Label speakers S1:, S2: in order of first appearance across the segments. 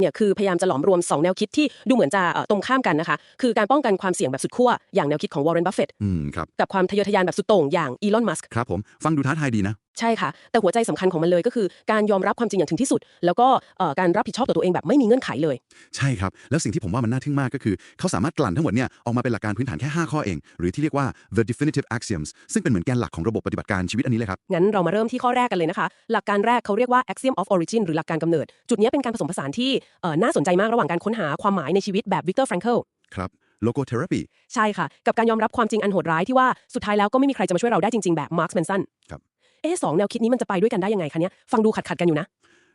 S1: เนี่ยคือพยายามจะหลอมรวม 2 แนวคิดที่ดูเหมือนจะเอ่อตรงข้ามกันนะคะ คือการป้องกันความเสี่ยงแบบสุดขั้วอย่างแนวคิดของวอร์เรนบัฟเฟต
S2: อืมครับ
S1: กับความทะเยอทะยานแบบสุดโต่งอย่างอีลอนมัสก์
S2: ครับผมฟังดูท้าทายดีนะ
S1: ใช่ค่ะ แต่หัวใจสำคัญของมันเลยก็คือการยอมรับความจริงอย่างถึงที่สุด แล้วก็เอ่อการรับผิดชอบต่อตัวเองแบบไม่มีเงื่อนไขเลย
S2: ใช่ครับ แล้วสิ่งที่ผมว่ามันน่าทึ่งมากก็คือ เขาสามารถกลั่นทั้งหมดเนี่ยออกมาเป็นหลักการพื้นฐานแค่ 5 ข้อเอง หรือที่เรียกว่า the definitive axioms ซึ่งเป็นเหมือนแกนหลักของระบบปฏิบัติการชีวิตอันนี้เลยครับ
S1: งั้นเรามาเริ่มที่ข้อแรกกันเลยนะคะ หลักการแรกเขาเรียกว่า axiom of origin หรือหลักการกำเนิด จุดนี้เป็นการผสมผสานที่เอ่อน่าสนใจมากระหว่างการค้นหาความหมายในชีวิตแบบวิกเตอร์แฟรงเคิล
S2: ครับ logotherapy
S1: ใช่ค่ะ กับการยอมรับความจริงอันโหดร้ายที่ว่าสุดท้ายแล้วก็ไม่มีใครจะมาช่วยเราได้จริงๆแบบมาร์ค s แมนสัน
S2: ครับ
S1: เอ๊สองแนวคิดนี้มันจะไปด้วยกันได้ยังไงคะเนี่ยฟังดูขัดขัดกันอยู่นะ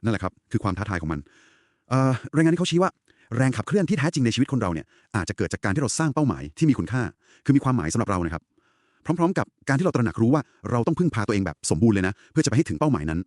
S2: นั่นแหละครับ คือความท้าทายของมันเอ่อรายงานที่เขาชี้ว่าแรงขับเคลื่อนที่แท้จริงในชีวิตคนเราเนี่ยอาจจะเกิดจากการที่เราสร้างเป้าหมายที่มีคุณค่า คือมีความหมายสำหรับเรานะครับ พร้อม ๆ กับการที่เราตระหนักรู้ว่าเราต้องพึ่งพาตัวเองแบบสมบูรณ์เลยนะ เพื่อจะไปให้ถึงเป้าหมายนั้น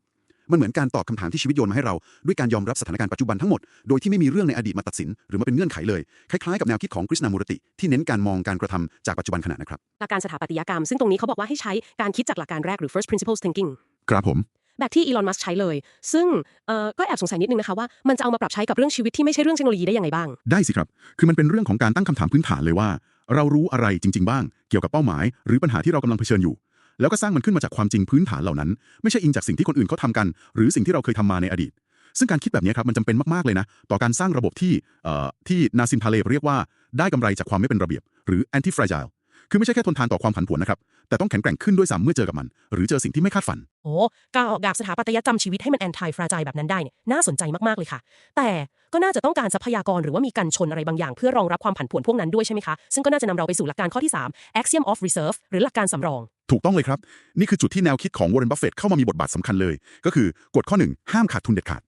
S2: มันเหมือนการตอบคำถามที่ชีวิตโยนมาให้เรา ด้วยการยอมรับสถานการณ์ปัจจุบันทั้งหมด โดยที่ไม่มีเรื่องในอดีตมาตัดสิน หรือมาเป็นเงื่อนไขเลย คล้ายๆกับแนวคิดของกฤษณามูรติ ที่เน้นการมองการกระทำจากปัจจุบันขณะนะครับ
S1: หลักการสถาปัตยกรรม ซึ่งตรงนี้เขาบอกว่าให้ใช้การคิดจากหลักการแรกหรือ first principles thinking
S2: ครับผม
S1: แบบที่อีลอน มัสใช้เลย ซึ่งเอ่อก็แอบสงสัยนิดนึงนะคะว่ามันจะเอามาปรับใช้กับเรื่องชีวิตที่ไม่ใช่เรื่องเทคโนโลยีได้ยังไงบ้าง
S2: ได้สิครับ คือมันเป็นเรื่องของการตั้งคำถามพื้นฐานเลยว่า เรารู้อะไรจริง ๆ บ้าง เกี่ยวกับเป้าหมาย หรือปัญหาที่เรากำลังเผชิญอยู่ แล้วก็สร้างมันขึ้นมาจากความจริงพื้นฐานเหล่านั้น ไม่ใช่อิงจากสิ่งที่คนอื่นเขาทำกัน หรือสิ่งที่เราเคยทำมาในอดีต ซึ่งการคิดแบบนี้ครับมันจำเป็นมากๆเลยนะ ต่อการสร้างระบบที่เอ่อที่นาซิมทาเลเรียกว่าได้กำไรจากความไม่เป็นระเบียบ หรือ anti fragile คือไม่ใช่แค่ทนทานต่อความผันผวนนะครับ แต่ต้องแข็งแกร่งขึ้นด้วยซ้ำเมื่อเจอกับมัน หรือเจอสิ่งที่ไม่คาดฝัน
S1: โอ้การออกแบบสถาปัตยกรรมชีวิตให้มันแอนตี้ฟราจายแบบนั้นได้เนี่ยน่าสนใจมาก ๆ เลยค่ะ แต่ก็น่าจะต้องการทรัพยากรหรือว่ามีกันชนอะไรบางอย่าง เพื่อรองรับความผันผวนพวกนั้นด้วยใช่ไหมคะ ซึ่งก็น่าจะนำเราไปสู่หลักการข้อที่ 3 axiom of reserve หรือหลักการสำรอง
S2: ถูกต้องเลยครับ นี่คือจุดที่แนวคิดของวอร์เรนบัฟเฟตเข้ามามีบทบาทสำคัญเลย ก็คือกฎข้อหนึ่งห้ามขาดทุนเด็ดขาด
S1: อืม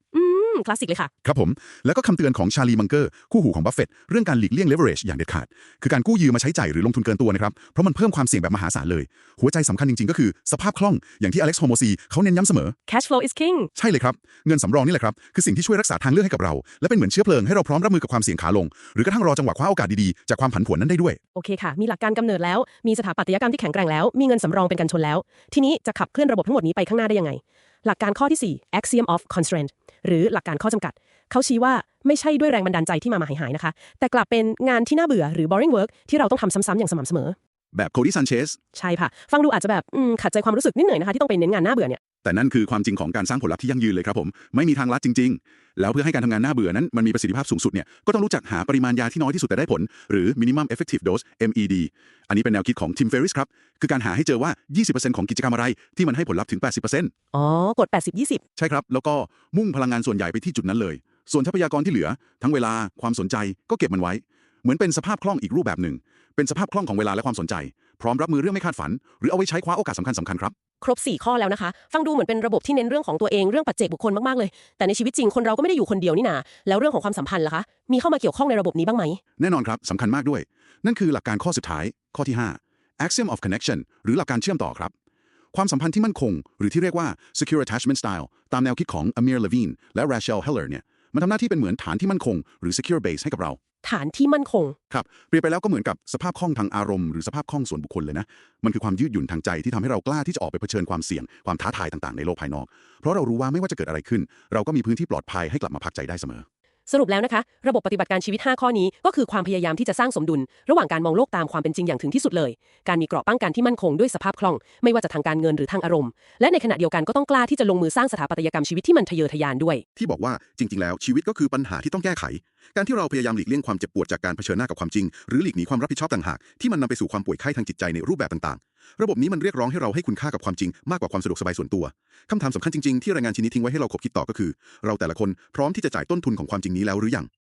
S1: คลาสสิกเลยค่ะ
S2: ครับผม แล้วก็คำเตือนของชาลีมังเกอร์คู่หูของบัฟเฟตต์เรื่องการหลีกเลี่ยง leverage อย่างเด็ดขาด คือการกู้ยืมมาใช้จ่ายหรือลงทุนเกินตัวนะครับ เพราะมันเพิ่มความเสี่ยงแบบมหาศาลเลย หัวใจสำคัญจริงๆ ก็คือสภาพคล่องอย่างที่อเล็กซ์โฮโมซีเขาเน้นย้ำเสมอ
S1: cash flow is king
S2: ใช่เลยครับ เงินสำรองนี่แหละครับ คือสิ่งที่ช่วยรักษาทางเลือกให้กับเรา และเป็นเหมือนเชื้อเพลิงให้เราพร้อมรับมือกับความเสี่ยงขาลง หรือกระทั่งรอจังหวะคว้าโอกาสดีๆ จากความผันผวนนั้นได้ด้วย
S1: โอเคค่ะ มีหลักการกำเนิดแล้ว มีสถาปัตยกรรมที่แข็งแกร่งแล้ว มีเงินสำรองเป็นกันชนแล้ว ทีนี้จะขับเคลื่อนระบบทั้งหมดนี้ไปข้างหน้าได้ยังไง หลักการข้อที่ 4 axiom of constraint หรือหลักการข้อจำกัด เขาชี้ว่าไม่ใช่ด้วยแรงบันดาลใจที่มามาหายๆนะคะ แต่กลับเป็นงานที่น่าเบื่อหรือ boring work ที่เราต้องทำซ้ำๆอย่างสม่ำเสมอ
S2: แบบโคดี้ซันเชส
S1: ใช่ค่ะ ฟังดูอาจจะแบบอืมขัดใจความรู้สึกนิดหน่อยนะคะที่ต้องไปเน้นงานน่าเบื่อเนี่ย
S2: แต่นั่นคือความจริงของการสร้างผลลัพธ์ที่ยั่งยืนเลยครับผม ไม่มีทางลัดจริง ๆ แล้วเพื่อให้การทำงานน่าเบื่อนั้นมันมีประสิทธิภาพสูงสุดเนี่ยก็ต้องรู้จักหาปริมาณยาที่น้อยที่สุดแต่ได้ผล หรือ minimum effective dose MED อันนี้เป็นแนวคิดของ Tim Ferriss ครับ คือการหาให้เจอว่า 20%ของกิจกรรมอะไรที่มันให้ผลลัพธ์ถึง 80%
S1: อ๋อกด 80-20
S2: ใช่ครับ แล้วก็มุ่งพลังงานส่วนใหญ่ไปที่จุดนั้นเลย ส่วนทรัพยากรที่เหลือ ทั้งเวลาความสนใจก็เก็บมันไว้ เหมือนเป็นสภาพคล่องอีกรูปแบบหนึ่งเป็นสภาพคล่องของเวลาและความสนใจ พร้อมรับมือเรื่องไม่คาดฝัน หรือเอาไว้ใช้คว้าโอกาสสำคัญสำคัญครับ
S1: ครบ 4 ข้อแล้วนะคะ ฟังดูเหมือนเป็นระบบที่เน้นเรื่องของตัวเองเรื่องปัจเจกบุคคลมากๆเลย แต่ในชีวิตจริงคนเราก็ไม่ได้อยู่คนเดียวนี่นาแล้วเรื่องของความสัมพันธ์ล่ะคะ มีเข้ามาเกี่ยวข้องในระบบนี้บ้างไหม
S2: แน่นอนครับสำคัญมากด้วย นั่นคือหลักการข้อสุดท้าย ข้อที่ 5 axiom of connection หรือหลักการเชื่อมต่อครับ ความสัมพันธ์ที่มั่นคง หรือที่เรียกว่า secure attachment style ตามแนวคิดของ Amir Levine และ Rachel Heller เนี่ยมันทำหน้าที่เป็นเหมือนฐานที่มั่นคงหรือ secure base ให้กับเรา
S1: ฐานที่มั่นคง
S2: ครับเปรียบไปแล้วก็เหมือนกับสภาพคล่องทางอารมณ์หรือสภาพคล่องส่วนบุคคลเลยนะ มันคือความยืดหยุ่นทางใจที่ทำให้เรากล้าที่จะออกไปเผชิญความเสี่ยง ความท้าทายต่างๆ ในโลกภายนอก เพราะเรารู้ว่าไม่ว่าจะเกิดอะไรขึ้น เราก็มีพื้นที่ปลอดภัยให้กลับมาพักใจได้เสมอ
S1: สรุปแล้วนะคะ ระบบปฏิบัติการชีวิต 5 ข้อนี้ ก็คือความพยายามที่จะสร้างสมดุล ระหว่างการมองโลกตามความเป็นจริงอย่างถึงที่สุดเลย การมีเกราะป้องกันที่มั่นคงด้วยสภาพคล่อง ไม่ว่าจะทางการเงินหรือทางอารมณ์ และในขณะเดียวกันก็ต้องกล้าที่จะลงมือสร้างสถาปัตยกรรมชีวิตที่มันทะเยอทะยานด้วย
S2: ที่บอกว่าจริง ๆ แล้วชีวิตก็คือปัญหาที่ต้องแก้ไข การที่เราพยายามหลีกเลี่ยงความเจ็บปวดจากการเผชิญหน้ากับความจริง หรือหลีกหนีความรับผิดชอบต่างหากที่มันนำไปสู่ความป่วยไข้ทางจิตใจในรูปแบบต่างๆ ระบบนี้มันเรียกร้องให้เราให้คุณค่ากับความจริงมากกว่าความสะดวกสบายส่วนตัว คำถามสำคัญจริงๆ ที่รายงานชิ้นนี้ทิ้งไว้ให้เราคบคิดต่อก็คือ เราแต่ละคนพร้อมที่จะจ่ายต้นทุนของความจริงนี้แล้วหรือยัง